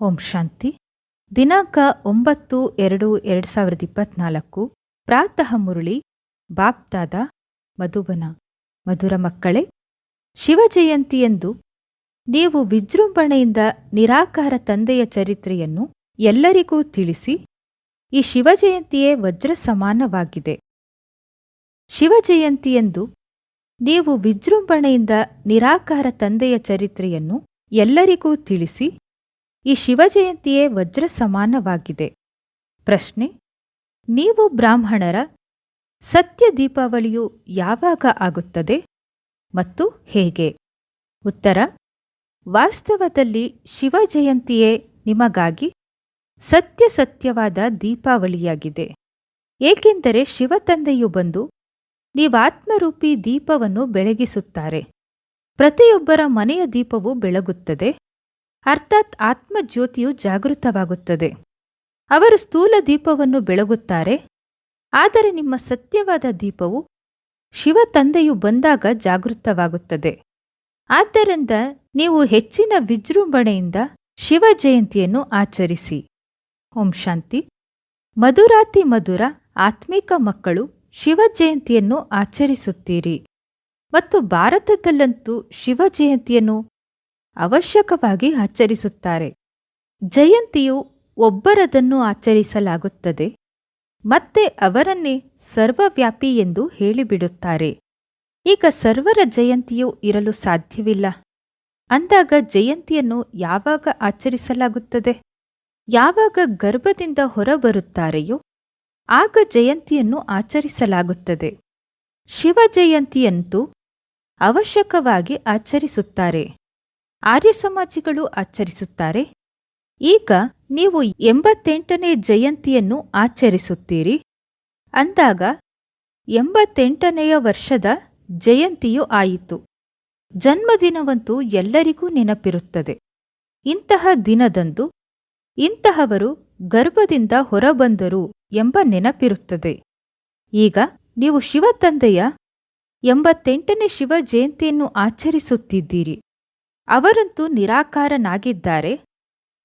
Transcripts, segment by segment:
ಓಂ ಶಾಂತಿ. ದಿನಾಂಕ ಒಂಬತ್ತು ಎರಡು ಎರಡು ಸಾವಿರದ ಇಪ್ಪತ್ನಾಲ್ಕು. ಪ್ರಾತಃ ಮುರುಳಿ, ಬಾಪ್ತಾದ, ಮಧುಬನ. ಮಧುರ ಮಕ್ಕಳೇ ಶಿವಜಯಂತಿಯಂದು ನೀವು ವಿಜೃಂಭಣೆಯಿಂದ ನಿರಾಕಾರ ತಂದೆಯ ಚರಿತ್ರೆಯನ್ನು ಎಲ್ಲರಿಗೂ ತಿಳಿಸಿ, ಈ ಶಿವಜಯಂತಿಯೇ ವಜ್ರ ಸಮಾನವಾಗಿದೆ. ಶಿವಜಯಂತಿಯಂದು ನೀವು ವಿಜೃಂಭಣೆಯಿಂದ ನಿರಾಕಾರ ತಂದೆಯ ಚರಿತ್ರೆಯನ್ನು ಎಲ್ಲರಿಗೂ ತಿಳಿಸಿ ಈ ಶಿವಜಯಂತಿಯೇ ವಜ್ರ ಸಮಾನವಾಗಿದೆ ಪ್ರಶ್ನೆ, ನೀವು ಬ್ರಾಹ್ಮಣರ ಸತ್ಯ ದೀಪಾವಳಿಯು ಯಾವಾಗ ಆಗುತ್ತದೆ ಮತ್ತು ಹೇಗೆ? ಉತ್ತರ, ವಾಸ್ತವದಲ್ಲಿ ಶಿವಜಯಂತಿಯೇ ನಿಮಗಾಗಿ ಸತ್ಯ ಸತ್ಯವಾದ ದೀಪಾವಳಿಯಾಗಿದೆ. ಏಕೆಂದರೆ ಶಿವತಂದೆಯು ಬಂದು ನೀವಾತ್ಮರೂಪಿ ದೀಪವನ್ನು ಬೆಳಗಿಸುತ್ತಾರೆ. ಪ್ರತಿಯೊಬ್ಬರ ಮನೆಯ ದೀಪವು ಬೆಳಗುತ್ತದೆ. ಅರ್ಥಾತ್ ಆತ್ಮಜ್ಯೋತಿಯು ಜಾಗೃತವಾಗುತ್ತದೆ. ಅವರು ಸ್ಥೂಲ ದೀಪವನ್ನು ಬೆಳಗುತ್ತಾರೆ. ಆದರೆ ನಿಮ್ಮ ಸತ್ಯವಾದ ದೀಪವು ಶಿವ ತಂದೆಯು ಬಂದಾಗ ಜಾಗೃತವಾಗುತ್ತದೆ. ಆದ್ದರಿಂದ ನೀವು ಹೆಚ್ಚಿನ ವಿಜೃಂಭಣೆಯಿಂದ ಶಿವ ಜಯಂತಿಯನ್ನು ಆಚರಿಸಿ. ಓಂ ಶಾಂತಿ. ಮಧುರಾತಿ ಮಧುರ ಆತ್ಮಿಕ ಮಕ್ಕಳು ಶಿವ ಜಯಂತಿಯನ್ನು ಆಚರಿಸುತ್ತೀರಿ. ಮತ್ತು ಭಾರತದಲ್ಲಂತೂ ಶಿವ ಜಯಂತಿಯನ್ನು ಅವಶ್ಯಕವಾಗಿ ಆಚರಿಸುತ್ತಾರೆ. ಜಯಂತಿಯು ಒಬ್ಬರದನ್ನು ಆಚರಿಸಲಾಗುತ್ತದೆ, ಮತ್ತೆ ಅವರನ್ನೇ ಸರ್ವವ್ಯಾಪಿ ಎಂದು ಹೇಳಿಬಿಡುತ್ತಾರೆ. ಈಗ ಸರ್ವರ ಜಯಂತಿಯು ಇರಲು ಸಾಧ್ಯವಿಲ್ಲ. ಅಂದಾಗ ಜಯಂತಿಯನ್ನು ಯಾವಾಗ ಆಚರಿಸಲಾಗುತ್ತದೆ? ಯಾವಾಗ ಗರ್ಭದಿಂದ ಹೊರಬರುತ್ತಾರೆಯೋ, ಆಗ ಜಯಂತಿಯನ್ನು ಆಚರಿಸಲಾಗುತ್ತದೆ. ಶಿವ ಜಯಂತಿಯಂತೂ ಅವಶ್ಯಕವಾಗಿ ಆಚರಿಸುತ್ತಾರೆ. ಆರ್ಯ ಸಮಾಜಿಗಳು ಆಚರಿಸುತ್ತಾರೆ. ಈಗ ನೀವು ಎಂಬತ್ತೆಂಟನೇ ಜಯಂತಿಯನ್ನು ಆಚರಿಸುತ್ತೀರಿ. ಅಂದಾಗ ಎಂಬತ್ತೆಂಟನೆಯ ವರ್ಷದ ಜಯಂತಿಯು ಆಯಿತು. ಜನ್ಮದಿನವಂತೂ ಎಲ್ಲರಿಗೂ ನೆನಪಿರುತ್ತದೆ. ಇಂತಹ ದಿನದಂದು ಇಂತಹವರು ಗರ್ಭದಿಂದ ಹೊರಬಂದರು ಎಂಬ ನೆನಪಿರುತ್ತದೆ. ಈಗ ನೀವು ಶಿವತಂದೆಯ ಎಂಬತ್ತೆಂಟನೇ ಶಿವ ಜಯಂತಿಯನ್ನು ಆಚರಿಸುತ್ತಿದ್ದೀರಿ. ಅವರಂತೂ ನಿರಾಕಾರನಾಗಿದ್ದಾರೆ.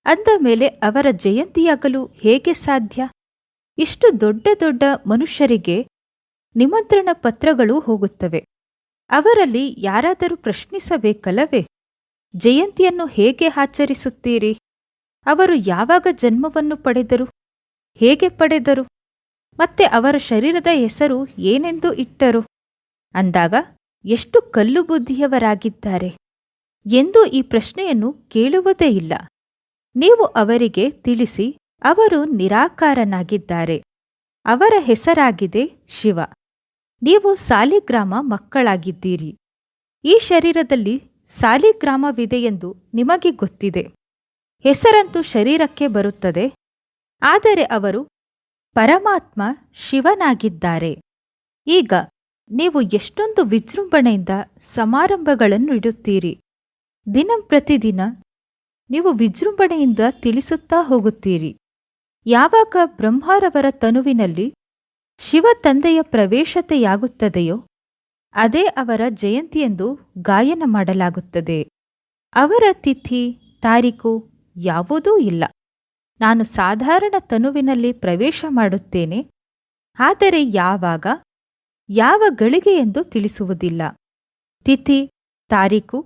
ಅಂದ ಮೇಲೆ ಅವರ ಜಯಂತಿಯಾಗಲು ಹೇಗೆ ಸಾಧ್ಯ? ಇಷ್ಟು ದೊಡ್ಡ ದೊಡ್ಡ ಮನುಷ್ಯರಿಗೆ ನಿಮಂತ್ರಣ ಪತ್ರಗಳು ಹೋಗುತ್ತವೆ. ಅವರಲ್ಲಿ ಯಾರಾದರೂ ಪ್ರಶ್ನಿಸಬೇಕಲ್ಲವೇ? ಜಯಂತಿಯನ್ನು ಹೇಗೆ ಆಚರಿಸುತ್ತೀರಿ? ಅವರು ಯಾವಾಗ ಜನ್ಮವನ್ನು ಪಡೆದರು? ಹೇಗೆ ಪಡೆದರು? ಮತ್ತೆ ಅವರ ಶರೀರದ ಹೆಸರು ಏನೆಂದು ಇಟ್ಟರು? ಅಂದಾಗ, ಎಷ್ಟು ಕಲ್ಲು ಬುದ್ಧಿಯವರಾಗಿದ್ದಾರೆ ಎಂದು ಈ ಪ್ರಶ್ನೆಯನ್ನು ಕೇಳುವುದೇ ಇಲ್ಲ. ನೀವು ಅವರಿಗೆ ತಿಳಿಸಿ, ಅವರು ನಿರಾಕಾರನಾಗಿದ್ದಾರೆ. ಅವರ ಹೆಸರಾಗಿದೆ ಶಿವ. ನೀವು ಸಾಲಿಗ್ರಾಮ ಮಕ್ಕಳಾಗಿದ್ದೀರಿ. ಈ ಶರೀರದಲ್ಲಿ ಸಾಲಿಗ್ರಾಮವಿದೆಯೆಂದು ನಿಮಗೆ ಗೊತ್ತಿದೆ. ಹೆಸರಂತೂ ಶರೀರಕ್ಕೆ ಬರುತ್ತದೆ. ಆದರೆ ಅವರು ಪರಮಾತ್ಮ ಶಿವನಾಗಿದ್ದಾರೆ. ಈಗ ನೀವು ಎಷ್ಟೊಂದು ವಿಜೃಂಭಣೆಯಿಂದ ಸಮಾರಂಭಗಳನ್ನು ಇಡುತ್ತೀರಿ. ದಿನಂ ಪ್ರತಿದಿನ ನೀವು ವಿಜೃಂಭಣೆಯಿಂದ ತಿಳಿಸುತ್ತಾ ಹೋಗುತ್ತೀರಿ. ಯಾವಾಗ ಬ್ರಹ್ಮಾರವರ ತನುವಿನಲ್ಲಿ ಶಿವ ತಂದೆಯ ಪ್ರವೇಶತೆಯಾಗುತ್ತದೆಯೋ, ಅದೇ ಅವರ ಜಯಂತಿಯೆಂದು ಗಾಯನ ಮಾಡಲಾಗುತ್ತದೆ. ಅವರ ತಿಥಿ, ತಾರೀಕು ಯಾವುದೂ ಇಲ್ಲ. ನಾನು ಸಾಧಾರಣ ತನುವಿನಲ್ಲಿ ಪ್ರವೇಶ ಮಾಡುತ್ತೇನೆ, ಆದರೆ ಯಾವಾಗ, ಯಾವ ಗಳಿಗೆ ಎಂದು ತಿಳಿಸುವುದಿಲ್ಲ. ತಿಥಿ, ತಾರೀಕು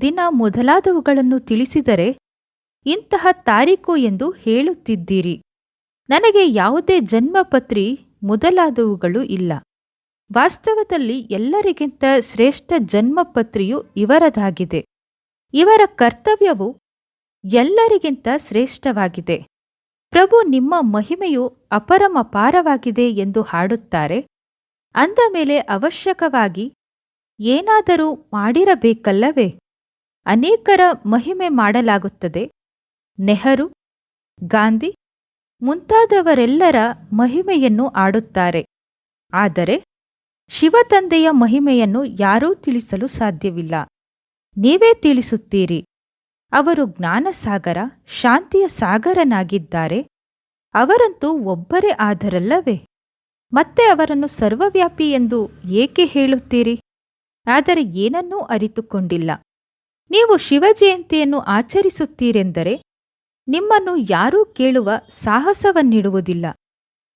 ದಿನ ಮೊದಲಾದವುಗಳನ್ನು ತಿಳಿಸಿದರೆ ಇಂತಹ ತಾರೀಕು ಎಂದು ಹೇಳುತ್ತಿದ್ದೀರಿ. ನನಗೆ ಯಾವುದೇ ಜನ್ಮಪತ್ರಿ ಮೊದಲಾದವುಗಳು ಇಲ್ಲ. ವಾಸ್ತವದಲ್ಲಿ ಎಲ್ಲರಿಗಿಂತ ಶ್ರೇಷ್ಠ ಜನ್ಮಪತ್ರಿಯು ಇವರದಾಗಿದೆ. ಇವರ ಕರ್ತವ್ಯವು ಎಲ್ಲರಿಗಿಂತ ಶ್ರೇಷ್ಠವಾಗಿದೆ. ಪ್ರಭು ನಿಮ್ಮ ಮಹಿಮೆಯು ಅಪರಮಪಾರವಾಗಿದೆ ಎಂದು ಹಾಡುತ್ತಾರೆ. ಅಂದ ಮೇಲೆ ಅವಶ್ಯಕವಾಗಿ ಏನಾದರೂ ಮಾಡಿರಬೇಕಲ್ಲವೇ? ಅನೇಕರ ಮಹಿಮೆ ಮಾಡಲಾಗುತ್ತದೆ. ನೆಹರು, ಗಾಂಧಿ ಮುಂತಾದವರೆಲ್ಲರ ಮಹಿಮೆಯನ್ನು ಆಡುತ್ತಾರೆ. ಆದರೆ ಶಿವತಂದೆಯ ಮಹಿಮೆಯನ್ನು ಯಾರೂ ತಿಳಿಸಲು ಸಾಧ್ಯವಿಲ್ಲ. ನೀವೇ ತಿಳಿಸುತ್ತೀರಿ. ಅವರು ಜ್ಞಾನಸಾಗರ, ಶಾಂತಿಯ ಸಾಗರನಾಗಿದ್ದಾರೆ. ಅವರಂತೂ ಒಬ್ಬರೇ ಆದರಲ್ಲವೇ? ಮತ್ತೆ ಅವರನ್ನು ಸರ್ವವ್ಯಾಪಿ ಎಂದು ಏಕೆ ಹೇಳುತ್ತೀರಿ? ಆದರೆ ಏನನ್ನೂ ಅರಿತುಕೊಂಡಿಲ್ಲ. ನೀವು ಶಿವಜಯಂತಿಯನ್ನು ಆಚರಿಸುತ್ತೀರೆಂದರೆ ನಿಮ್ಮನ್ನು ಯಾರೂ ಕೇಳುವ ಸಾಹಸವನ್ನಿಡುವುದಿಲ್ಲ.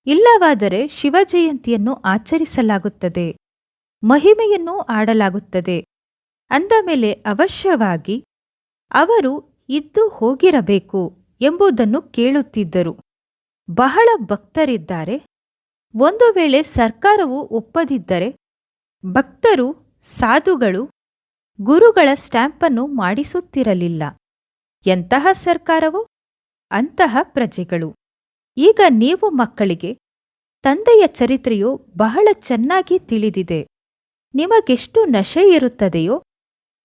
ಇಲ್ಲವಾದರೆ ಶಿವಜಯಂತಿಯನ್ನು ಆಚರಿಸಲಾಗುತ್ತದೆ. ಮಹಿಮೆಯನ್ನು ಆಡಲಾಗುತ್ತದೆ. ಅಂದ ಮೇಲೆ ಅವಶ್ಯವಾಗಿ ಅವರು ಇದ್ದು ಹೋಗಿರಬೇಕು ಎಂಬುದನ್ನು ಕೇಳುತ್ತಿದ್ದರು. ಬಹಳ ಭಕ್ತರಿದ್ದಾರೆ. ಒಂದು ವೇಳೆ ಸರ್ಕಾರವು ಒಪ್ಪದಿದ್ದರೆ ಭಕ್ತರು, ಸಾಧುಗಳು ಗುರುಗಳ ಸ್ಟ್ಯಾಂಪನ್ನು ಮಾಡಿಸುತ್ತಿರಲಿಲ್ಲ. ಎಂತಹ ಸರ್ಕಾರವು ಅಂತಹ ಪ್ರಜೆಗಳು. ಈಗ ನೀವು ಮಕ್ಕಳಿಗೆ, ತಂದೆಯ ಚರಿತ್ರೆಯು ಬಹಳ ಚೆನ್ನಾಗಿ ತಿಳಿದಿದೆ. ನಿಮಗೆಷ್ಟು ನಶೆ ಇರುತ್ತದೆಯೋ,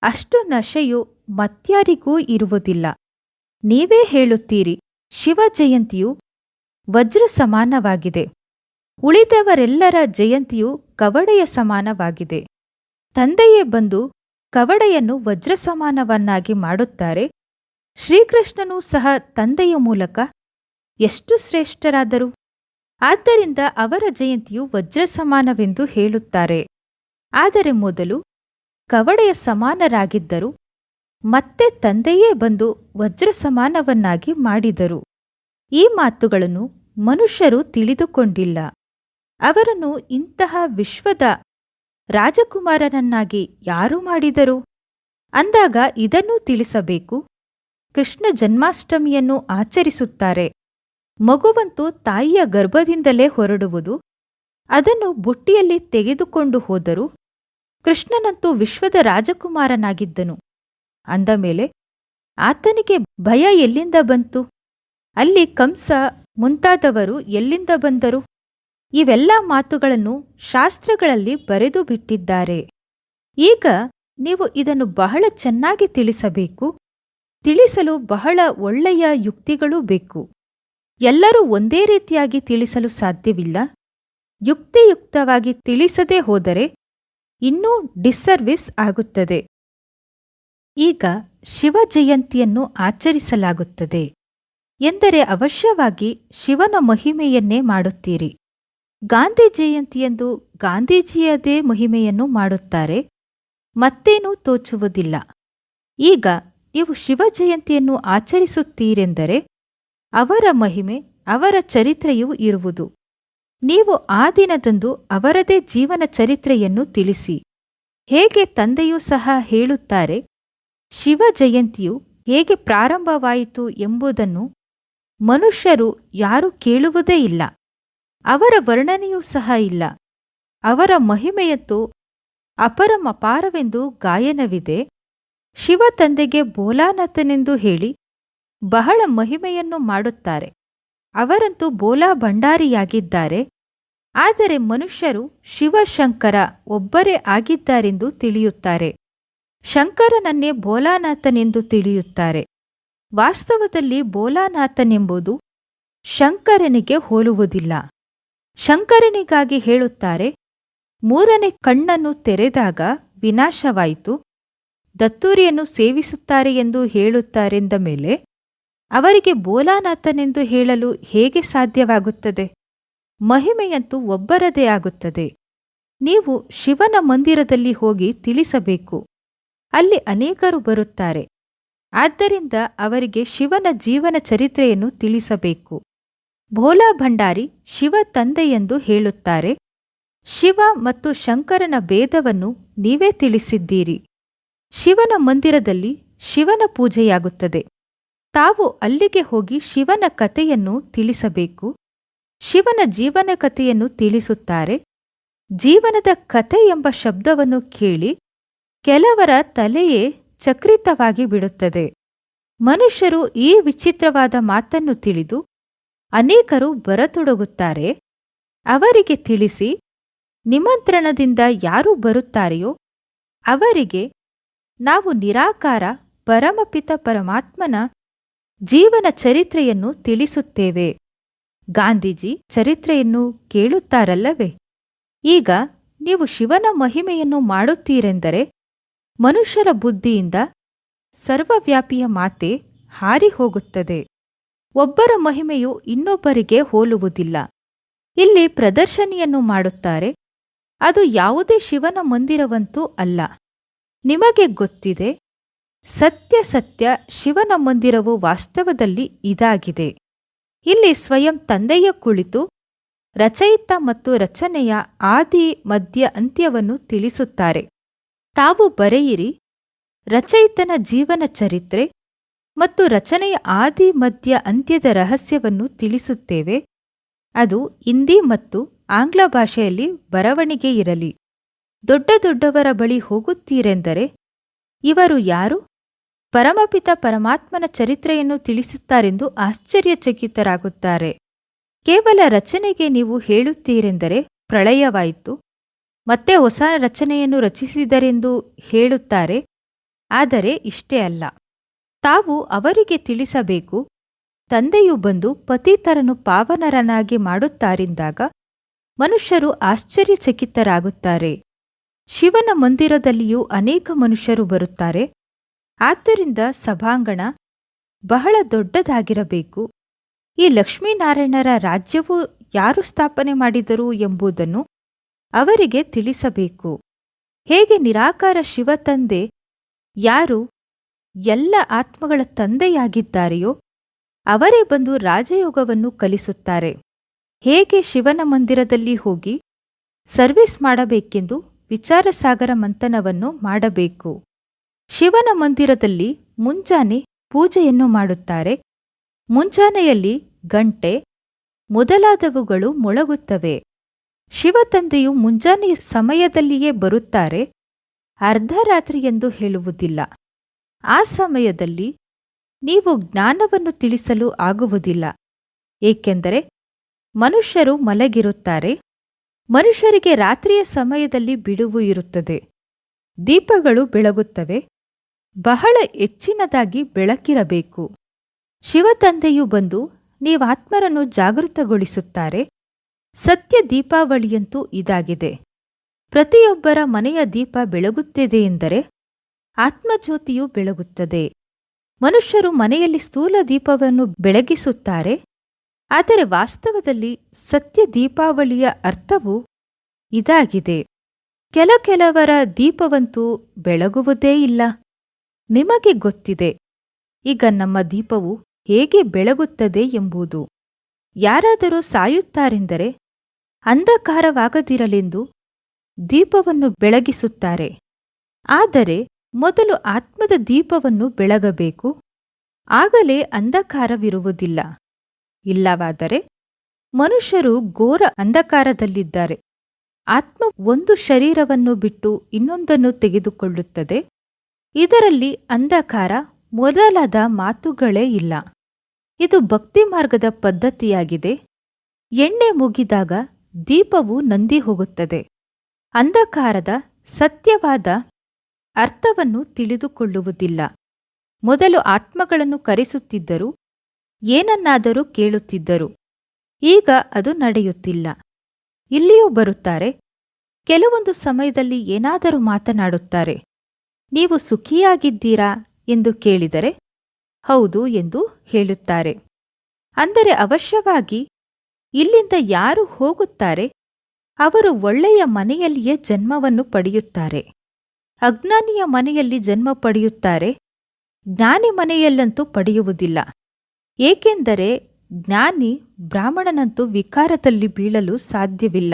ಅಷ್ಟು ನಶೆಯು ಮತ್ಯಾರಿಗೂ ಇರುವುದಿಲ್ಲ. ನೀವೇ ಹೇಳುತ್ತೀರಿ, ಶಿವ ಜಯಂತಿಯು ವಜ್ರ ಸಮಾನವಾಗಿದೆ. ಉಳಿದವರೆಲ್ಲರ ಜಯಂತಿಯು ಕವಡೆಯ ಸಮಾನವಾಗಿದೆ. ತಂದೆಯೇ ಬಂದು ಕವಡೆಯನ್ನು ವಜ್ರ ಸಮಾನವನ್ನಾಗಿ ಮಾಡುತ್ತಾರೆ. ಶ್ರೀಕೃಷ್ಣನೂ ಸಹ ತಂದೆಯ ಮೂಲಕ ಎಷ್ಟು ಶ್ರೇಷ್ಠರಾದರು? ಆದ್ದರಿಂದ ಅವರ ಜಯಂತಿಯು ವಜ್ರ ಸಮಾನವೆಂದು ಹೇಳುತ್ತಾರೆ. ಆದರೆ ಮೊದಲು ಕವಡೆಯ ಸಮಾನರಾಗಿದ್ದರು. ಮತ್ತೆ ತಂದೆಯೇ ಬಂದು ವಜ್ರ ಸಮಾನವನ್ನಾಗಿ ಮಾಡಿದರು. ಈ ಮಾತುಗಳನ್ನು ಮನುಷ್ಯರು ತಿಳಿದುಕೊಂಡಿಲ್ಲ. ಅವರನ್ನು ಇಂತಹ ವಿಶ್ವದ ರಾಜಕುಮಾರನನ್ನಾಗಿ ಯಾರು ಮಾಡಿದರು? ಅಂದಾಗ ಇದನ್ನೂ ತಿಳಿಸಬೇಕು. ಕೃಷ್ಣ ಜನ್ಮಾಷ್ಟಮಿಯನ್ನು ಆಚರಿಸುತ್ತಾರೆ. ಮಗುವಂತೂ ತಾಯಿಯ ಗರ್ಭದಿಂದಲೇ ಹೊರಡುವುದು. ಅದನ್ನು ಬುಟ್ಟಿಯಲ್ಲಿ ತೆಗೆದುಕೊಂಡು ಹೋದರು ಕೃಷ್ಣನಂತೂ ವಿಶ್ವದ ರಾಜಕುಮಾರನಾಗಿದ್ದನು. ಅಂದ ಮೇಲೆ, ಆತನಿಗೆ ಭಯ ಎಲ್ಲಿಂದ ಬಂತು? ಅಲ್ಲಿ ಕಂಸ ಮುಂತಾದವರು ಎಲ್ಲಿಂದ ಬಂದರು? ಇವೆಲ್ಲ ಮಾತುಗಳನ್ನು ಶಾಸ್ತ್ರಗಳಲ್ಲಿ ಬರೆದು ಬಿಟ್ಟಿದ್ದಾರೆ. ಈಗ ನೀವು ಇದನ್ನು ಬಹಳ ಚೆನ್ನಾಗಿ ತಿಳಿಸಬೇಕು. ತಿಳಿಸಲು ಬಹಳ ಒಳ್ಳೆಯ ಯುಕ್ತಿಗಳೂ ಬೇಕು. ಎಲ್ಲರೂ ಒಂದೇ ರೀತಿಯಾಗಿ ತಿಳಿಸಲು ಸಾಧ್ಯವಿಲ್ಲ. ಯುಕ್ತಿಯುಕ್ತವಾಗಿ ತಿಳಿಸದೇ ಹೋದರೆ ಇನ್ನೂ ಡಿಸ್ಸರ್ವಿಸ್ ಆಗುತ್ತದೆ. ಈಗ ಶಿವ ಜಯಂತಿಯನ್ನು ಆಚರಿಸಲಾಗುತ್ತದೆ. ಎಂದರೆ ಅವಶ್ಯವಾಗಿ ಶಿವನ ಮಹಿಮೆಯನ್ನೇ ಮಾಡುತ್ತೀರಿ. ಗಾಂಧಿ ಜಯಂತಿಯಂದು ಗಾಂಧೀಜಿಯದೇ ಮಹಿಮೆಯನ್ನು ಮಾಡುತ್ತಾರೆ. ಮತ್ತೇನೂ ತೋಚುವುದಿಲ್ಲ. ಈಗ ನೀವು ಶಿವ ಜಯಂತಿಯನ್ನು ಆಚರಿಸುತ್ತೀರೆಂದರೆ ಅವರ ಮಹಿಮೆ, ಅವರ ಚರಿತ್ರೆಯೂ ಇರುವುದು. ನೀವು ಆ ದಿನದಂದು ಅವರದೇ ಜೀವನ ಚರಿತ್ರೆಯನ್ನು ತಿಳಿಸಿ. ಹೇಗೆ ತಂದೆಯೂ ಸಹ ಹೇಳುತ್ತಾರೆ, ಶಿವ ಜಯಂತಿಯು ಹೇಗೆ ಪ್ರಾರಂಭವಾಯಿತು ಎಂಬುದನ್ನು ಮನುಷ್ಯರು ಯಾರೂ ಕೇಳುವುದೇ ಇಲ್ಲ. ಅವರ ವರ್ಣನೆಯೂ ಸಹ ಇಲ್ಲ. ಅವರ ಮಹಿಮೆಯಂತೂ ಅಪರಮಪಾರವೆಂದು ಗಾಯನವಿದೆ. ಶಿವ ತಂದೆಗೆ ಬೋಲಾನಾಥನೆಂದು ಹೇಳಿ ಬಹಳ ಮಹಿಮೆಯನ್ನು ಮಾಡುತ್ತಾರೆ. ಅವರಂತೂ ಬೋಲಾ ಭಂಡಾರಿಯಾಗಿದ್ದಾರೆ. ಆದರೆ ಮನುಷ್ಯರು ಶಿವಶಂಕರ ಒಬ್ಬರೇ ಆಗಿದ್ದಾರೆಂದು ತಿಳಿಯುತ್ತಾರೆ. ಶಂಕರನನ್ನೇ ಬೋಲಾನಾಥನೆಂದು ತಿಳಿಯುತ್ತಾರೆ. ವಾಸ್ತವದಲ್ಲಿ ಬೋಲಾನಾಥನೆಂಬುದು ಶಂಕರನಿಗೆ ಹೋಲುವುದಿಲ್ಲ. ಶಂಕರನಿಗಾಗಿ ಹೇಳುತ್ತಾರೆ, ಮೂರನೇ ಕಣ್ಣನ್ನು ತೆರೆದಾಗ ವಿನಾಶವಾಯಿತು, ದತ್ತೂರಿಯನ್ನು ಸೇವಿಸುತ್ತಾರೆ ಎಂದು ಹೇಳುತ್ತಾರೆಂದ ಮೇಲೆ ಅವರಿಗೆ ಬೋಲಾನಾಥನೆಂದು ಹೇಳಲು ಹೇಗೆ ಸಾಧ್ಯವಾಗುತ್ತದೆ? ಮಹಿಮೆಯಂತೂ ಒಬ್ಬರದೇ ಆಗುತ್ತದೆ. ನೀವು ಶಿವನ ಮಂದಿರದಲ್ಲಿ ಹೋಗಿ ತಿಳಿಸಬೇಕು. ಅಲ್ಲಿ ಅನೇಕರು ಬರುತ್ತಾರೆ. ಆದ್ದರಿಂದ ಅವರಿಗೆ ಶಿವನ ಜೀವನ ಚರಿತ್ರೆಯನ್ನು ತಿಳಿಸಬೇಕು. ಭೋಲಾ ಭಂಡಾರಿ ಶಿವ ತಂದೆಯೆಂದು ಹೇಳುತ್ತಾರೆ, ಶಿವ ಮತ್ತು ಶಂಕರನ ಭೇದವನ್ನು ನೀವೇ ತಿಳಿಸಿದ್ದೀರಿ. ಶಿವನ ಮಂದಿರದಲ್ಲಿ ಶಿವನ ಪೂಜೆಯಾಗುತ್ತದೆ. ತಾವು ಅಲ್ಲಿಗೆ ಹೋಗಿ ಶಿವನ ಕಥೆಯನ್ನು ತಿಳಿಸಬೇಕು. ಶಿವನ ಜೀವನ ಕಥೆಯನ್ನು ತಿಳಿಸುತ್ತಾರೆ. ಜೀವನದ ಕಥೆ ಎಂಬ ಶಬ್ದವನ್ನು ಕೇಳಿ ಕೆಲವರ ತಲೆಯೇ ಚಕ್ರಿತವಾಗಿ ಬಿಡುತ್ತದೆ. ಮನುಷ್ಯರು ಈ ವಿಚಿತ್ರವಾದ ಮಾತನ್ನು ತಿಳಿದು ಅನೇಕರು ಬರತೊಡಗುತ್ತಾರೆ. ಅವರಿಗೆ ತಿಳಿಸಿ, ನಿಮಂತ್ರಣದಿಂದ ಯಾರು ಬರುತ್ತಾರೆಯೋ, ಅವರಿಗೆ ನಾವು ನಿರಾಕಾರ ಪರಮಪಿತ ಪರಮಾತ್ಮನ ಜೀವನ ಚರಿತ್ರೆಯನ್ನು ತಿಳಿಸುತ್ತೇವೆ. ಗಾಂಧೀಜಿ ಚರಿತ್ರೆಯನ್ನು ಕೇಳುತ್ತಾರಲ್ಲವೇ? ಈಗ ನೀವು ಶಿವನ ಮಹಿಮೆಯನ್ನು ಮಾಡುತ್ತೀರೆಂದರೆ, ಮನುಷ್ಯರ ಬುದ್ಧಿಯಿಂದ ಸರ್ವವ್ಯಾಪಿಯ ಮಾತೆ ಹಾರಿ ಹೋಗುತ್ತದೆ. ಒಬ್ಬರ ಮಹಿಮೆಯು ಇನ್ನೊಬ್ಬರಿಗೆ ಹೋಲುವುದಿಲ್ಲ. ಇಲ್ಲಿ ಪ್ರದರ್ಶನಿಯನ್ನು ಮಾಡುತ್ತಾರೆ, ಅದು ಯಾವುದೇ ಶಿವನ ಮಂದಿರವಂತೂ ಅಲ್ಲ. ನಿಮಗೆ ಗೊತ್ತಿದೆ, ಸತ್ಯ ಸತ್ಯ ಶಿವನ ಮಂದಿರವು ವಾಸ್ತವದಲ್ಲಿ ಇದಾಗಿದೆ. ಇಲ್ಲಿ ಸ್ವಯಂ ತಂದೆಯ ಕುಳಿತು ರಚಯಿತ ಮತ್ತು ರಚನೆಯ ಆದಿ, ಮಧ್ಯ ಅಂತ್ಯವನ್ನು ತಿಳಿಸುತ್ತಾರೆ. ತಾವು ಬರೆಯಿರಿ, ರಚಯಿತನ ಜೀವನ ಚರಿತ್ರೆ ಮತ್ತು ರಚನೆಯ ಆದಿ, ಮಧ್ಯ, ಅಂತ್ಯದ ರಹಸ್ಯವನ್ನು ತಿಳಿಸುತ್ತೇವೆ. ಅದು ಹಿಂದಿ ಮತ್ತು ಆಂಗ್ಲ ಭಾಷೆಯಲ್ಲಿ ಬರವಣಿಗೆ ಇರಲಿ. ದೊಡ್ಡ ದೊಡ್ಡವರ ಬಳಿ ಹೋಗುತ್ತೀರೆಂದರೆ ಇವರು ಯಾರು? ಪರಮಪಿತ ಪರಮಾತ್ಮನ ಚರಿತ್ರೆಯನ್ನು ತಿಳಿಸುತ್ತಾರೆಂದು ಆಶ್ಚರ್ಯಚಕಿತರಾಗುತ್ತಾರೆ. ಕೇವಲ ರಚನೆಗೆ ನೀವು ಹೇಳುತ್ತೀರೆಂದರೆ ಪ್ರಳಯವಾಯಿತು. ಮತ್ತೆ ಹೊಸ ರಚನೆಯನ್ನು ರಚಿಸಿದರೆಂದು ಹೇಳುತ್ತಾರೆ. ಆದರೆ ಇಷ್ಟೇ ಅಲ್ಲ. ತಾವು ಅವರಿಗೆ ತಿಳಿಸಬೇಕು. ತಂದೆಯು ಬಂದು ಪತೀತರನ್ನು ಪಾವನರನಾಗಿ ಮಾಡುತ್ತಾರೆಂದಾಗ ಮನುಷ್ಯರು ಆಶ್ಚರ್ಯಚಕಿತರಾಗುತ್ತಾರೆ. ಶಿವನ ಮಂದಿರದಲ್ಲಿಯೂ ಅನೇಕ ಮನುಷ್ಯರು ಬರುತ್ತಾರೆ. ಆದ್ದರಿಂದ ಸಭಾಂಗಣ ಬಹಳ ದೊಡ್ಡದಾಗಿರಬೇಕು. ಈ ಲಕ್ಷ್ಮೀನಾರಾಯಣರ ರಾಜ್ಯವು ಯಾರು ಸ್ಥಾಪನೆ ಮಾಡಿದರು ಎಂಬುದನ್ನು ಅವರಿಗೆ ತಿಳಿಸಬೇಕು. ಹೇಗೆ ನಿರಾಕಾರ ಶಿವತಂದೆ ಯಾರು ಎಲ್ಲ ಆತ್ಮಗಳ ತಂದೆಯಾಗಿದ್ದಾರೆಯೋ, ಅವರೇ ಬಂದು ರಾಜಯೋಗವನ್ನು ಕಲಿಸುತ್ತಾರೆ. ಹೇಗೆ ಶಿವನ ಮಂದಿರದಲ್ಲಿ ಹೋಗಿ ಸರ್ವಿಸ್ ಮಾಡಬೇಕೆಂದು ವಿಚಾರಸಾಗರ ಮಂಥನವನ್ನು ಮಾಡಬೇಕು. ಶಿವನ ಮಂದಿರದಲ್ಲಿ ಮುಂಜಾನೆ ಪೂಜೆಯನ್ನು ಮಾಡುತ್ತಾರೆ. ಮುಂಜಾನೆಯಲ್ಲಿ ಗಂಟೆ ಮೊದಲಾದವುಗಳು ಮೊಳಗುತ್ತವೆ. ಶಿವತಂದೆಯು ಮುಂಜಾನೆಯ ಸಮಯದಲ್ಲಿಯೇ ಬರುತ್ತಾರೆ. ಅರ್ಧರಾತ್ರಿ ಎಂದು ಹೇಳುವುದಿಲ್ಲ. ಆ ಸಮಯದಲ್ಲಿ ನೀವು ಜ್ಞಾನವನ್ನು ತಿಳಿಸಲು ಆಗುವುದಿಲ್ಲ. ಏಕೆಂದರೆ ಮನುಷ್ಯರು ಮಲಗಿರುತ್ತಾರೆ, ಮನುಷ್ಯರಿಗೆ ರಾತ್ರಿಯ ಸಮಯದಲ್ಲಿ ಬಿಡುವು ಇರುತ್ತದೆ. ದೀಪಗಳು ಬೆಳಗುತ್ತವೆ, ಬಹಳ ಹೆಚ್ಚಿನದಾಗಿ ಬೆಳಕಿರಬೇಕು. ಶಿವತಂದೆಯು ಬಂದು ನೀವಾತ್ಮರನ್ನು ಜಾಗೃತಗೊಳಿಸುತ್ತಾರೆ. ಸತ್ಯ ದೀಪಾವಳಿಯಂತೂ ಇದಾಗಿದೆ. ಪ್ರತಿಯೊಬ್ಬರ ಮನೆಯ ದೀಪ ಬೆಳಗುತ್ತಿದೆ ಎಂದರೆ ಆತ್ಮಜ್ಯೋತಿಯು ಬೆಳಗುತ್ತದೆ. ಮನುಷ್ಯರು ಮನೆಯಲ್ಲಿ ಸ್ಥೂಲ ದೀಪವನ್ನು ಬೆಳಗಿಸುತ್ತಾರೆ. ಆದರೆ ವಾಸ್ತವದಲ್ಲಿ ಸತ್ಯ ದೀಪಾವಳಿಯ ಅರ್ಥವು ಇದಾಗಿದೆ. ಕೆಲ ಕೆಲವರ ದೀಪವಂತೂ ಬೆಳಗುವುದೇ ಇಲ್ಲ. ನಿಮಗೆ ಗೊತ್ತಿದೆ, ಈಗ ನಮ್ಮ ದೀಪವು ಹೇಗೆ ಬೆಳಗುತ್ತದೆ ಎಂಬುದು. ಯಾರಾದರೂ ಸಾಯುತ್ತಾರೆಂದರೆ ಅಂಧಕಾರವಾಗದಿರಲೆಂದು ದೀಪವನ್ನು ಬೆಳಗಿಸುತ್ತಾರೆ. ಆದರೆ ಮೊದಲು ಆತ್ಮದ ದೀಪವನ್ನು ಬೆಳಗಬೇಕು. ಆಗಲೇ ಅಂಧಕಾರವಿರುವುದಿಲ್ಲ. ಇಲ್ಲವಾದರೆ ಮನುಷ್ಯರು ಘೋರ ಅಂಧಕಾರದಲ್ಲಿದ್ದಾರೆ. ಆತ್ಮ ಒಂದು ಶರೀರವನ್ನು ಬಿಟ್ಟು ಇನ್ನೊಂದನ್ನು ತೆಗೆದುಕೊಳ್ಳುತ್ತದೆ. ಇದರಲ್ಲಿ ಅಂಧಕಾರ ಮೊದಲಾದ ಮಾತುಗಳೇ ಇಲ್ಲ. ಇದು ಭಕ್ತಿ ಮಾರ್ಗದ ಪದ್ಧತಿಯಾಗಿದೆ. ಎಣ್ಣೆ ಮುಗಿದಾಗ ದೀಪವು ನಂದಿ ಹೋಗುತ್ತದೆ ಅಂಧಕಾರದ ಸತ್ಯವಾದ ಅರ್ಥವನ್ನು ತಿಳಿದುಕೊಳ್ಳುವುದಿಲ್ಲ. ಮೊದಲು ಆತ್ಮಗಳನ್ನು ಕರೆಸುತ್ತಿದ್ದರು, ಏನನ್ನಾದರೂ ಕೇಳುತ್ತಿದ್ದರು. ಈಗ ಅದು ನಡೆಯುತ್ತಿಲ್ಲ. ಇಲ್ಲಿಯೂ ಬರುತ್ತಾರೆ, ಕೆಲವೊಂದು ಸಮಯದಲ್ಲಿ ಏನಾದರೂ ಮಾತನಾಡುತ್ತಾರೆ. ನೀವು ಸುಖಿಯಾಗಿದ್ದೀರಾ ಎಂದು ಕೇಳಿದರೆ, ಹೌದು ಎಂದು ಹೇಳುತ್ತಾರೆ. ಅಂದರೆ ಅವಶ್ಯವಾಗಿ, ಇಲ್ಲಿಂದ ಯಾರು ಹೋಗುತ್ತಾರೆ, ಅವರು ಒಳ್ಳೆಯ ಮನೆಯಲ್ಲಿಯೇ ಜನ್ಮವನ್ನು ಪಡೆಯುತ್ತಾರೆ. ಅಜ್ಞಾನಿಯ ಮನೆಯಲ್ಲಿ ಜನ್ಮ ಪಡೆಯುತ್ತಾರೆ. ಜ್ಞಾನಿ ಮನೆಯಲ್ಲಂತೂ ಪಡೆಯುವುದಿಲ್ಲ. ಏಕೆಂದರೆ ಜ್ಞಾನಿ ಬ್ರಾಹ್ಮಣನಂತೂ ವಿಕಾರದಲ್ಲಿ ಬೀಳಲು ಸಾಧ್ಯವಿಲ್ಲ.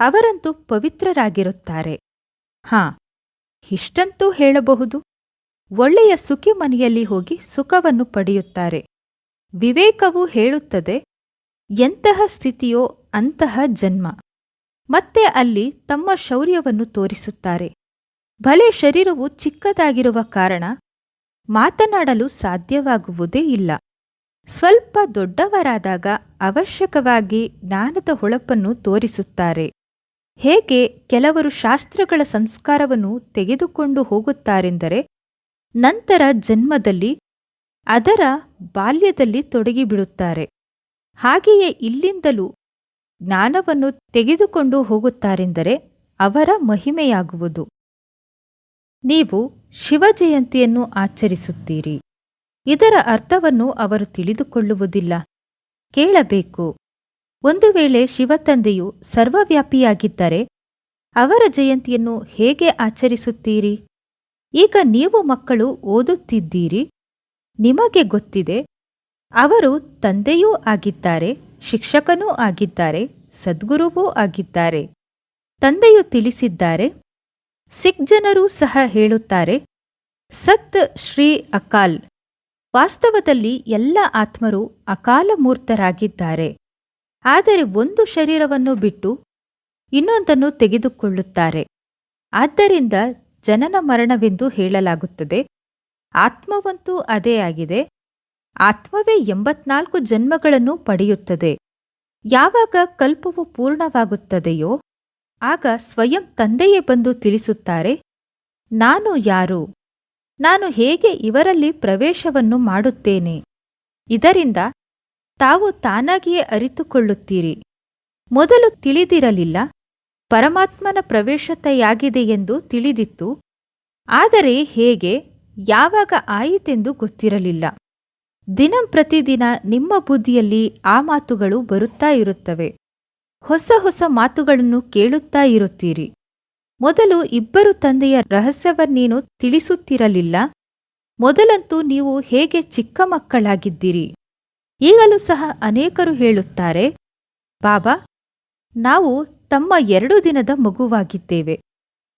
ಅವರಂತೂ ಪವಿತ್ರರಾಗಿರುತ್ತಾರೆ. ಹಾ, ಇಷ್ಟಂತೂ ಹೇಳಬಹುದು. ಒಳ್ಳೆಯ ಸುಖಿ ಮನೆಯಲ್ಲಿ ಹೋಗಿ ಸುಖವನ್ನು ಪಡೆಯುತ್ತಾರೆ. ವಿವೇಕವು ಹೇಳುತ್ತದೆ, ಎಂತಹ ಸ್ಥಿತಿಯೋ ಅಂತಹ ಜನ್ಮ. ಮತ್ತೆ ಅಲ್ಲಿ ತಮ್ಮ ಶೌರ್ಯವನ್ನು ತೋರಿಸುತ್ತಾರೆ. ಭಲೆ ಶರೀರವು ಚಿಕ್ಕದಾಗಿರುವ ಕಾರಣ ಮಾತನಾಡಲು ಸಾಧ್ಯವಾಗುವುದೇ ಇಲ್ಲ. ಸ್ವಲ್ಪ ದೊಡ್ಡವರಾದಾಗ ಅವಶ್ಯಕವಾಗಿ ಜ್ಞಾನದ ಹೊಳಪನ್ನು ತೋರಿಸುತ್ತಾರೆ. ಹೇಗೆ ಕೆಲವರು ಶಾಸ್ತ್ರಗಳ ಸಂಸ್ಕಾರವನ್ನು ತೆಗೆದುಕೊಂಡು ಹೋಗುತ್ತಾರೆಂದರೆ, ನಂತರ ಜನ್ಮದಲ್ಲಿ ಅದರ ಬಾಲ್ಯದಲ್ಲಿ ತೊಡಗಿಬಿಡುತ್ತಾರೆ. ಹಾಗೆಯೇ ಇಲ್ಲಿಂದಲೂ ಜ್ಞಾನವನ್ನು ತೆಗೆದುಕೊಂಡು ಹೋಗುತ್ತಾರೆಂದರೆ ಅವರ ಮಹಿಮೆಯಾಗುವುದು. ನೀವು ಶಿವಜಯಂತಿಯನ್ನು ಆಚರಿಸುತ್ತೀರಿ. ಇದರ ಅರ್ಥವನ್ನು ಅವರು ತಿಳಿದುಕೊಳ್ಳುವುದಿಲ್ಲ. ಕೇಳಬೇಕು. ಒಂದು ವೇಳೆ ಶಿವತಂದೆಯು ಸರ್ವವ್ಯಾಪಿಯಾಗಿದ್ದರೆ ಅವರ ಜಯಂತಿಯನ್ನು ಹೇಗೆ ಆಚರಿಸುತ್ತೀರಿ? ಈಗ ನೀವು ಮಕ್ಕಳು ಓದುತ್ತಿದ್ದೀರಿ? ನಿಮಗೆ ಗೊತ್ತಿದೆ, ಅವರು ತಂದೆಯೂ ಆಗಿದ್ದಾರೆ, ಶಿಕ್ಷಕನೂ ಆಗಿದ್ದಾರೆ, ಸದ್ಗುರುವೂ ಆಗಿದ್ದಾರೆ. ತಂದೆಯು ತಿಳಿಸಿದ್ದಾರೆ ಸಿಖ್ ಜನರೂ ಸಹ ಹೇಳುತ್ತಾರೆ, ಸತ್ ಶ್ರೀ ಅಕಾಲ್. ವಾಸ್ತವದಲ್ಲಿ ಎಲ್ಲ ಆತ್ಮರು ಅಕಾಲ ಮೂರ್ತರಾಗಿದ್ದಾರೆ ಆದರೆ ಒಂದು ಶರೀರವನ್ನು ಬಿಟ್ಟು ಇನ್ನೊಂದನ್ನು ತೆಗೆದುಕೊಳ್ಳುತ್ತಾರೆ. ಆದ್ದರಿಂದ ಜನನ ಮರಣವೆಂದು ಹೇಳಲಾಗುತ್ತದೆ. ಆತ್ಮವಂತೂ ಅದೇ ಆಗಿದೆ. ಆತ್ಮವೇ ಎಂಬತ್ನಾಲ್ಕು ಜನ್ಮಗಳನ್ನು ಪಡೆಯುತ್ತದೆ. ಯಾವಾಗ ಕಲ್ಪವು ಪೂರ್ಣವಾಗುತ್ತದೆಯೋ ಆಗ ಸ್ವಯಂ ತಂದೆಯೇ ಬಂದು ತಿಳಿಸುತ್ತಾರೆ, ನಾನು ಯಾರು? ನಾನು ಹೇಗೆ ಇವರಲ್ಲಿ ಪ್ರವೇಶವನ್ನು ಮಾಡುತ್ತೇನೆ? ಇದರಿಂದ ತಾವು ತಾನಾಗಿಯೇ ಅರಿತುಕೊಳ್ಳುತ್ತೀರಿ. ಮೊದಲು ತಿಳಿದಿರಲಿಲ್ಲ, ಪರಮಾತ್ಮನ ಪ್ರವೇಶತೆಯಾಗಿದೆ ಎಂದು ತಿಳಿದಿತ್ತು, ಆದರೆ ಹೇಗೆ ಯಾವಾಗ ಆಯಿತೆಂದು ಗೊತ್ತಿರಲಿಲ್ಲ. ದಿನಂ ಪ್ರತಿದಿನ ನಿಮ್ಮ ಬುದ್ಧಿಯಲ್ಲಿ ಆ ಮಾತುಗಳು ಬರುತ್ತಾ ಇರುತ್ತವೆ. ಹೊಸ ಹೊಸ ಮಾತುಗಳನ್ನು ಕೇಳುತ್ತಾ ಇರುತ್ತೀರಿ. ಮೊದಲು ಇಬ್ಬರು ತಂದೆಯ ರಹಸ್ಯವನ್ನೇನು ತಿಳಿಸುತ್ತಿರಲಿಲ್ಲ. ಮೊದಲಂತೂ ನೀವು ಹೇಗೆ ಚಿಕ್ಕ ಮಕ್ಕಳಾಗಿದ್ದೀರಿ? ಈಗಲೂ ಸಹ ಅನೇಕರು ಹೇಳುತ್ತಾರೆ, ಬಾಬಾ, ನಾವು ತಮ್ಮ ಎರಡು ದಿನದ ಮಗುವಾಗಿದ್ದೇವೆ.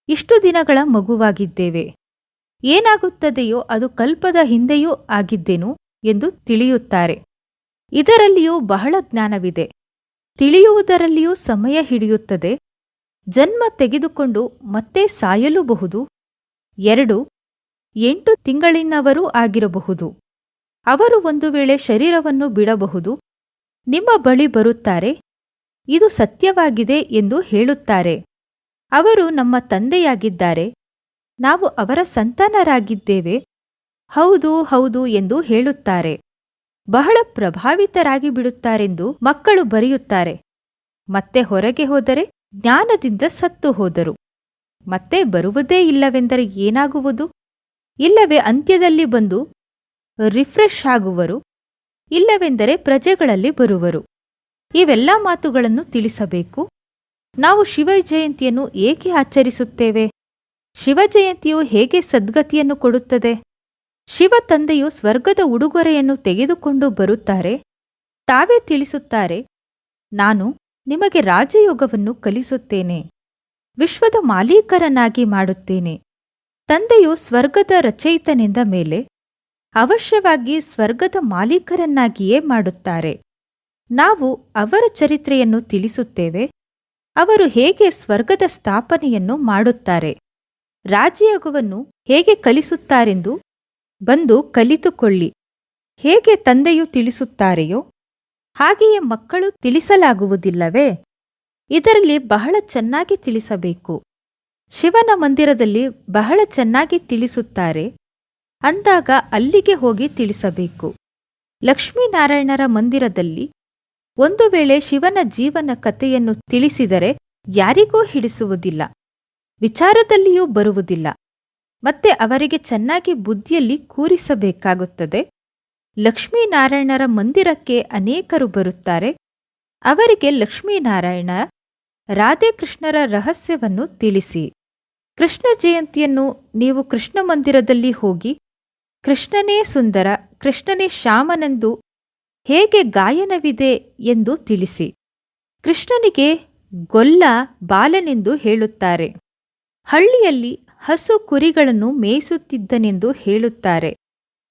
ಇಷ್ಟು ದಿನಗಳ ಮಗುವಾಗಿದ್ದೇವೆ. ಏನಾಗುತ್ತದೆಯೋ ಅದು ಕಲ್ಪದ ಹಿಂದೆಯೂ ಆಗಿದ್ದೇನು ಎಂದು ತಿಳಿಯುತ್ತಾರೆ. ಇದರಲ್ಲಿಯೂ ಬಹಳ ಜ್ಞಾನವಿದೆ. ತಿಳಿಯುವುದರಲ್ಲಿಯೂ ಸಮಯ ಹಿಡಿಯುತ್ತದೆ. ಜನ್ಮ ತೆಗೆದುಕೊಂಡು ಮತ್ತೆ ಸಾಯಲೂಬಹುದು. ಎರಡು, ಎಂಟು ತಿಂಗಳಿನವರೂ ಆಗಿರಬಹುದು. ಅವರು ಒಂದು ವೇಳೆ ಶರೀರವನ್ನು ಬಿಡಬಹುದು. ನಿಮ್ಮ ಬಳಿ ಬರುತ್ತಾರೆ. ಇದು ಸತ್ಯವಾಗಿದೆ ಎಂದು ಹೇಳುತ್ತಾರೆ. ಅವರು ನಮ್ಮ ತಂದೆಯಾಗಿದ್ದಾರೆ. ನಾವು ಅವರ ಸಂತಾನರಾಗಿದ್ದೇವೆ. ಹೌದು ಹೌದು ಎಂದು ಹೇಳುತ್ತಾರೆ. ಬಹಳ ಪ್ರಭಾವಿತರಾಗಿ ಬಿಡುತ್ತಾರೆಂದು ಮಕ್ಕಳು ಬರೆಯುತ್ತಾರೆ. ಮತ್ತೆ ಹೊರಗೆ ಹೋದರೆ ಜ್ಞಾನದಿಂದ ಸತ್ತು ಹೋದರು. ಮತ್ತೆ ಬರುವುದೇ ಇಲ್ಲವೆಂದರೆ ಏನಾಗುವುದು? ಇಲ್ಲವೇ ಅಂತ್ಯದಲ್ಲಿ ಬಂದು ರಿಫ್ರೆಶ್ ಆಗುವರು? ಇಲ್ಲವೆಂದರೆ ಪ್ರಜೆಗಳಲ್ಲಿ ಬರುವರು. ಇವೆಲ್ಲ ಮಾತುಗಳನ್ನು ತಿಳಿಸಬೇಕು. ನಾವು ಶಿವ ಜಯಂತಿಯನ್ನು ಏಕೆ ಆಚರಿಸುತ್ತೇವೆ? ಶಿವಜಯಂತಿಯು ಹೇಗೆ ಸದ್ಗತಿಯನ್ನು ಕೊಡುತ್ತದೆ? ಶಿವ ತಂದೆಯು ಸ್ವರ್ಗದ ಉಡುಗೊರೆಯನ್ನು ತೆಗೆದುಕೊಂಡು ಬರುತ್ತಾರೆ. ತಾವೇ ತಿಳಿಸುತ್ತಾರೆ, ನಾನು ನಿಮಗೆ ರಾಜಯೋಗವನ್ನು ಕಲಿಸುತ್ತೇನೆ, ವಿಶ್ವದ ಮಾಲೀಕರನ್ನಾಗಿ ಮಾಡುತ್ತೇನೆ. ತಂದೆಯು ಸ್ವರ್ಗದ ರಚಯಿತನಿಂದ ಮೇಲೆ ಅವಶ್ಯವಾಗಿ ಸ್ವರ್ಗದ ಮಾಲೀಕರನ್ನಾಗಿಯೇ ಮಾಡುತ್ತಾರೆ. ನಾವು ಅವರ ಚರಿತ್ರೆಯನ್ನು ತಿಳಿಸುತ್ತೇವೆ, ಅವರು ಹೇಗೆ ಸ್ವರ್ಗದ ಸ್ಥಾಪನೆಯನ್ನು ಮಾಡುತ್ತಾರೆ, ರಾಜಯೋಗವನ್ನು ಹೇಗೆ ಕಲಿಸುತ್ತಾರೆಂದು ಬಂದು ಕಲಿತುಕೊಳ್ಳಿ. ಹೇಗೆ ತಂದೆಯು ತಿಳಿಸುತ್ತಾರೆಯೋ, ಹಾಗೆಯೇ ಮಕ್ಕಳು ತಿಳಿಸಲಾಗುವುದಿಲ್ಲವೇ? ಇದರಲ್ಲಿ ಬಹಳ ಚೆನ್ನಾಗಿ ತಿಳಿಸಬೇಕು. ಶಿವನ ಮಂದಿರದಲ್ಲಿ ಬಹಳ ಚೆನ್ನಾಗಿ ತಿಳಿಸುತ್ತಾರೆ. ಅಂದಾಗ ಅಲ್ಲಿಗೆ ಹೋಗಿ ತಿಳಿಸಬೇಕು. ಲಕ್ಷ್ಮೀನಾರಾಯಣರ ಮಂದಿರದಲ್ಲಿ ಒಂದು ವೇಳೆ ಶಿವನ ಜೀವನ ಕಥೆಯನ್ನು ತಿಳಿಸಿದರೆ ಯಾರಿಗೂ ಹಿಡಿಸುವುದಿಲ್ಲ. ವಿಚಾರದಲ್ಲಿಯೂ ಬರುವುದಿಲ್ಲ. ಮತ್ತೆ ಅವರಿಗೆ ಚೆನ್ನಾಗಿ ಬುದ್ಧಿಯಲ್ಲಿ ಕೂರಿಸಬೇಕಾಗುತ್ತದೆ. ಲಕ್ಷ್ಮೀನಾರಾಯಣರ ಮಂದಿರಕ್ಕೆ ಅನೇಕರು ಬರುತ್ತಾರೆ. ಅವರಿಗೆ ಲಕ್ಷ್ಮೀನಾರಾಯಣ, ರಾಧೆಕೃಷ್ಣರ ರಹಸ್ಯವನ್ನು ತಿಳಿಸಿ. ಕೃಷ್ಣ ಜಯಂತಿಯನ್ನು ನೀವು ಕೃಷ್ಣ ಮಂದಿರದಲ್ಲಿ ಹೋಗಿ, ಕೃಷ್ಣನೇ ಸುಂದರ, ಕೃಷ್ಣನೇ ಶ್ಯಾಮನೆಂದು ಹೇಗೆ ಗಾಯನವಿದೆ ಎಂದು ತಿಳಿಸಿ. ಕೃಷ್ಣನಿಗೆ ಗೊಲ್ಲ ಬಾಲನೆಂದು ಹೇಳುತ್ತಾರೆ. ಹಳ್ಳಿಯಲ್ಲಿ ಹಸು ಕುರಿಗಳನ್ನು ಮೇಯಿಸುತ್ತಿದ್ದನೆಂದು ಹೇಳುತ್ತಾರೆ.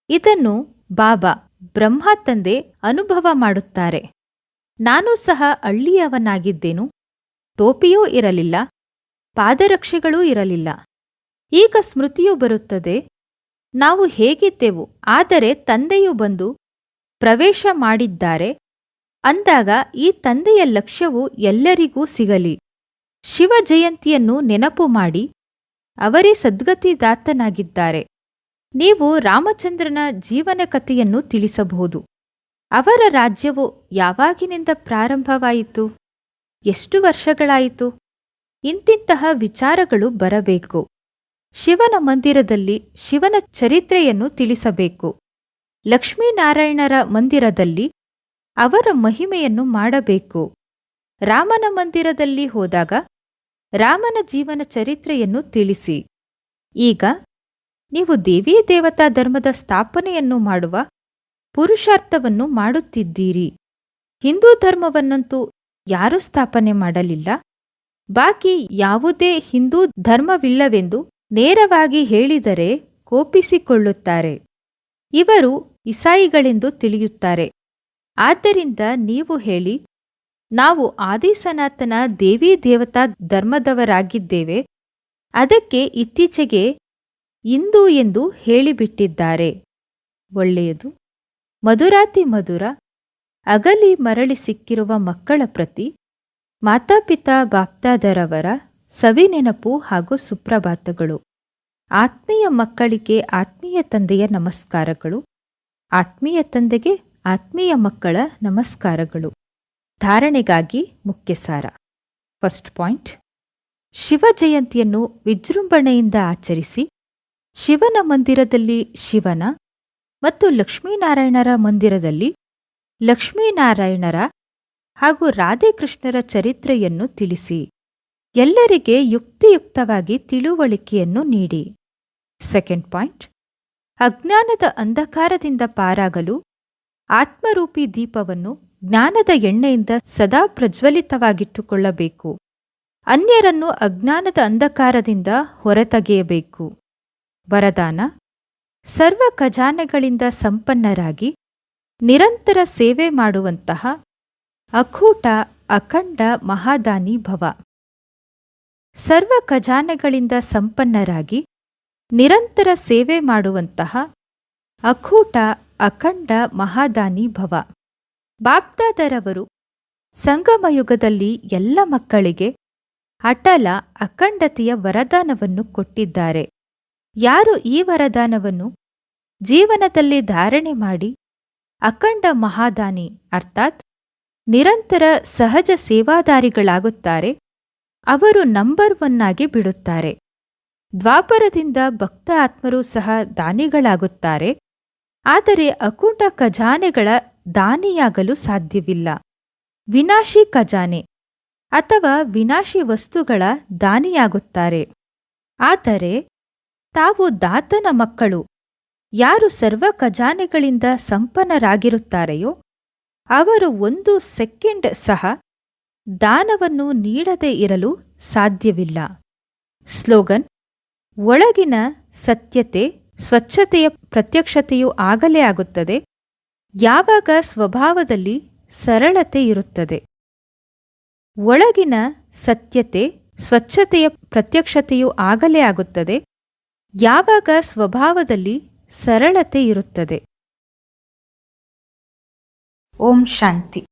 ಇದನ್ನು ಬಾಬಾ, ಬ್ರಹ್ಮ ತಂದೆ ಅನುಭವ ಮಾಡುತ್ತಾರೆ. ನಾನು ಸಹ ಹಳ್ಳಿಯವನಾಗಿದ್ದೇನು? ಟೋಪಿಯೂ ಇರಲಿಲ್ಲ, ಪಾದರಕ್ಷೆಗಳೂ ಇರಲಿಲ್ಲ. ಈಗ ಸ್ಮೃತಿಯು ಬರುತ್ತದೆ. ನಾವು ಹೇಗಿದ್ದೆವು, ಆದರೆ ತಂದೆಯು ಬಂದು ಪ್ರವೇಶ ಮಾಡಿದ್ದಾರೆ. ಅಂದಾಗ ಈ ತಂದೆಯ ಲಕ್ಷ್ಯವು ಎಲ್ಲರಿಗೂ ಸಿಗಲಿ. ಶಿವ ಜಯಂತಿಯನ್ನು ನೆನಪು ಮಾಡಿ. ಅವರೇ ಸದ್ಗತಿದಾತನಾಗಿದ್ದಾರೆ. ನೀವು ರಾಮಚಂದ್ರನ ಜೀವನ ಕಥೆಯನ್ನು ತಿಳಿಸಬಹುದು. ಅವರ ರಾಜ್ಯವು ಯಾವಾಗಿನಿಂದ ಪ್ರಾರಂಭವಾಯಿತು? ಎಷ್ಟು ವರ್ಷಗಳಾಯಿತು? ಇಂತಿಂತಹ ವಿಚಾರಗಳು ಬರಬೇಕು. ಶಿವನ ಮಂದಿರದಲ್ಲಿ ಶಿವನ ಚರಿತ್ರೆಯನ್ನು ತಿಳಿಸಬೇಕು. ಲಕ್ಷ್ಮೀನಾರಾಯಣರ ಮಂದಿರದಲ್ಲಿ ಅವರ ಮಹಿಮೆಯನ್ನು ಮಾಡಬೇಕು. ರಾಮನ ಮಂದಿರದಲ್ಲಿ ಹೋದಾಗ ರಾಮನ ಜೀವನ ಚರಿತ್ರೆಯನ್ನು ತಿಳಿಸಿ. ಈಗ, ನೀವು ದೇವಿ ದೇವತಾ ಧರ್ಮದ ಸ್ಥಾಪನೆಯನ್ನು ಮಾಡುವ ಪುರುಷಾರ್ಥವನ್ನು ಮಾಡುತ್ತಿದ್ದೀರಿ. ಹಿಂದೂ ಧರ್ಮವನ್ನಂತೂ ಯಾರೂ ಸ್ಥಾಪನೆ ಮಾಡಲಿಲ್ಲ. ಬಾಕಿ ಯಾವುದೇ ಹಿಂದೂ ಧರ್ಮವಿಲ್ಲವೆಂದು ನೇರವಾಗಿ ಹೇಳಿದರೆ ಕೋಪಿಸಿಕೊಳ್ಳುತ್ತಾರೆ. ಇವರು ಇಸಾಯಿಗಳೆಂದು ತಿಳಿಯುತ್ತಾರೆ. ಆದ್ದರಿಂದ ನೀವು ಹೇಳಿ ನಾವು ಆದಿಸನಾತನ ದೇವಿ ದೇವತಾ ಧರ್ಮದವರಾಗಿದ್ದೇವೆ. ಅದಕ್ಕೆ ಇತ್ತೀಚೆಗೆ ಇಂದು ಎಂದು ಹೇಳಿಬಿಟ್ಟಿದ್ದಾರೆ. ಒಳ್ಳೆಯದು. ಮಧುರಾತಿ ಮಧುರ, ಅಗಲಿ ಮರಳಿ ಸಿಕ್ಕಿರುವ ಮಕ್ಕಳ ಪ್ರತಿ ಮಾತಾಪಿತಾ ಬಾಪ್ತಾದರವರ ಸವಿನೆನಪು ಹಾಗೂ ಸುಪ್ರಭಾತಗಳು. ಆತ್ಮೀಯ ಮಕ್ಕಳಿಗೆ ಆತ್ಮೀಯ ತಂದೆಯ ನಮಸ್ಕಾರಗಳು. ಆತ್ಮೀಯ ತಂದೆಗೆ ಆತ್ಮೀಯ ಮಕ್ಕಳ ನಮಸ್ಕಾರಗಳು. ಧಾರಣೆಗಾಗಿ ಮುಖ್ಯ ಸಾರ. ಫಸ್ಟ್ ಪಾಯಿಂಟ್ ಶಿವ ಜಯಂತಿಯನ್ನು ವಿಜೃಂಭಣೆಯಿಂದ ಆಚರಿಸಿ, ಶಿವನ ಮಂದಿರದಲ್ಲಿ ಶಿವನ ಮತ್ತು ಲಕ್ಷ್ಮೀನಾರಾಯಣರ ಮಂದಿರದಲ್ಲಿ ಲಕ್ಷ್ಮೀನಾರಾಯಣರ ಹಾಗೂ ರಾಧೇಕೃಷ್ಣರ ಚರಿತ್ರೆಯನ್ನು ತಿಳಿಸಿ, ಎಲ್ಲರಿಗೆ ಯುಕ್ತಿಯುಕ್ತವಾಗಿ ತಿಳುವಳಿಕೆಯನ್ನು ನೀಡಿ. ಸೆಕೆಂಡ್ ಪಾಯಿಂಟ್ ಅಜ್ಞಾನದ ಅಂಧಕಾರದಿಂದ ಪಾರಾಗಲು ಆತ್ಮರೂಪಿ ದೀಪವನ್ನು ಜ್ಞಾನದ ಎಣ್ಣೆಯಿಂದ ಸದಾ ಪ್ರಜ್ವಲಿತವಾಗಿಟ್ಟುಕೊಳ್ಳಬೇಕು. ಅನ್ಯರನ್ನು ಅಜ್ಞಾನದ ಅಂಧಕಾರದಿಂದ ಹೊರತೆಗೆಯಬೇಕು. ವರದಾನ, ಸರ್ವ ಖಜಾನೆಗಳಿಂದ ಸಂಪನ್ನರಾಗಿ ನಿರಂತರ ಸೇವೆ ಮಾಡುವಂತಹ ಅಖೂಟ, ಅಖಂಡ, ಮಹಾದಾನಿ ಭವ. ಸರ್ವ ಖಜಾನೆಗಳಿಂದ ಸಂಪನ್ನರಾಗಿ ನಿರಂತರ ಸೇವೆ ಮಾಡುವಂತಹ ಅಖೂಟ, ಅಖಂಡ, ಮಹಾದಾನಿ ಭವ. ಬಾಪ್ದಾದರವರು ಸಂಗಮಯುಗದಲ್ಲಿ ಎಲ್ಲ ಮಕ್ಕಳಿಗೆ ಅಟಲ ಅಖಂಡತೆಯ ವರದಾನವನ್ನು ಕೊಟ್ಟಿದ್ದಾರೆ. ಯಾರು ಈ ವರದಾನವನ್ನು ಜೀವನದಲ್ಲಿ ಧಾರಣೆ ಮಾಡಿ ಅಖಂಡ ಮಹಾದಾನಿ ಅರ್ಥಾತ್ ನಿರಂತರ ಸಹಜ ಸೇವಾದಾರಿಗಳಾಗುತ್ತಾರೆ, ಅವರು ನಂಬರ್ ಒನ್ ಆಗಿ ಬಿಡುತ್ತಾರೆ. ದ್ವಾಪರದಿಂದ ಭಕ್ತ ಆತ್ಮರು ಸಹ ದಾನಿಗಳಾಗುತ್ತಾರೆ. ಆದರೆ ಅಕುಂಡ ಖಜಾನೆಗಳ ದಾನಿಯಾಗಲು ಸಾಧ್ಯವಿಲ್ಲ. ವಿನಾಶಿ ಖಜಾನೆ ಅಥವಾ ವಿನಾಶಿ ವಸ್ತುಗಳ ದಾನಿಯಾಗುತ್ತಾರೆ. ಆದರೆ ತಾವು ದಾತನ ಮಕ್ಕಳು. ಯಾರು ಸರ್ವ ಖಜಾನೆಗಳಿಂದ ಸಂಪನ್ನರಾಗಿರುತ್ತಾರೆಯೋ ಅವರು ಒಂದು ಸೆಕೆಂಡ್ ಸಹ ದಾನವನ್ನು ನೀಡದೇ ಇರಲು ಸಾಧ್ಯವಿಲ್ಲ. ಸ್ಲೋಗನ್, ಒಳಗಿನ ಸತ್ಯತೆ, ಸ್ವಚ್ಛತೆಯ ಪ್ರತ್ಯಕ್ಷತೆಯು ಆಗಲೇ ಆಗುತ್ತದೆ. ಯಾವಾಗ ಸ್ವಭಾವದಲ್ಲಿ ಸರಳತೆ ಇರುತ್ತದೆ? ಒಳಗಿನ ಸತ್ಯತೆ, ಸ್ವಚ್ಛತೆಯ ಪ್ರತ್ಯಕ್ಷತೆಯು ಆಗಲೇ ಆಗುತ್ತದೆ. ಯಾವಾಗ ಸ್ವಭಾವದಲ್ಲಿ ಸರಳತೆ ಇರುತ್ತದೆ? ಓಂ ಶಾಂತಿ.